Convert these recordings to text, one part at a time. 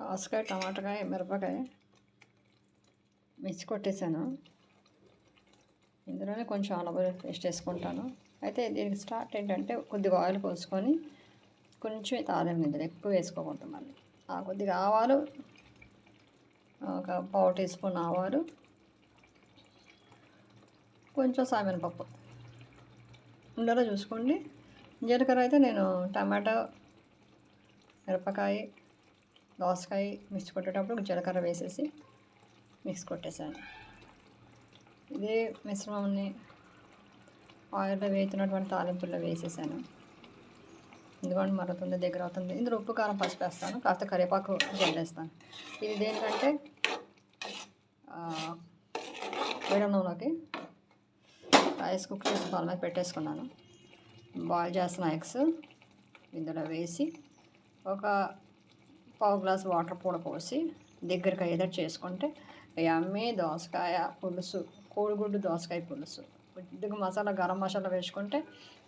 దోసకాయ టమాటకాయ మిరపకాయ మిర్చి కొట్టేసాను. ఇందులోనే కొంచెం అల్లబెల్లి పేస్ట్ వేసుకుంటాను. అయితే దీనికి స్టార్ట్ ఏంటంటే కొద్దిగా ఆయిల్ పోసుకొని కొంచెం తాలిం నిద్ర ఎక్కువ వేసుకోకూడదు మళ్ళీ. ఆ కొద్దిగా ఆవాలు ఒక పావు టీ స్పూన్ ఆవాలు కొంచెం సామెనపప్పు. ఉండేలా చూసుకోండి. జీలకర్ర అయితే నేను టమాటో మిరపకాయ దోసకాయ మిక్స్ కొట్టేటప్పుడు జీలకర్ర వేసేసి మిక్స్ కొట్టేసాను. ఇదే మిశ్రమాన్ని ఆయిల్లో వేస్తున్నటువంటి తాలింపుల్లో వేసేసాను. ఎందుకంటే మరుగుతుంది దగ్గర అవుతుంది. ఇందులో ఉప్పు కారం పసుపు వేస్తాను. కాస్త కరివేపాకు జల్లేస్తాను. ఇది దేనికంటే వేడి నూనెకి రైస్ కుక్ చేసి పాల మీద పెట్టేసుకున్నాను. బాయిల్ చేస్తున్న ఎగ్స్ ఇందులో వేసి ఒక పావు గ్లాస్ వాటర్ కూడా పోసి దగ్గరికి అయ్యేటట్టు చేసుకుంటే అమ్మే దోసకాయ పులుసు కోడిగుడ్డు దోసకాయ పులుసు. కొద్దిగా మసాలా గరం మసాలా వేసుకుంటే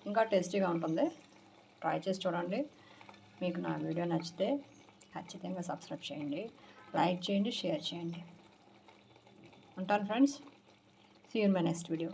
ఇంకా టేస్టీగా ఉంటుంది. ట్రై చేసి చూడండి. మీకు నా వీడియో నచ్చితే ఖచ్చితంగా సబ్స్క్రైబ్ చేయండి. లైక్ చేయండి షేర్ చేయండి. ఉంటాను friends. See you my next video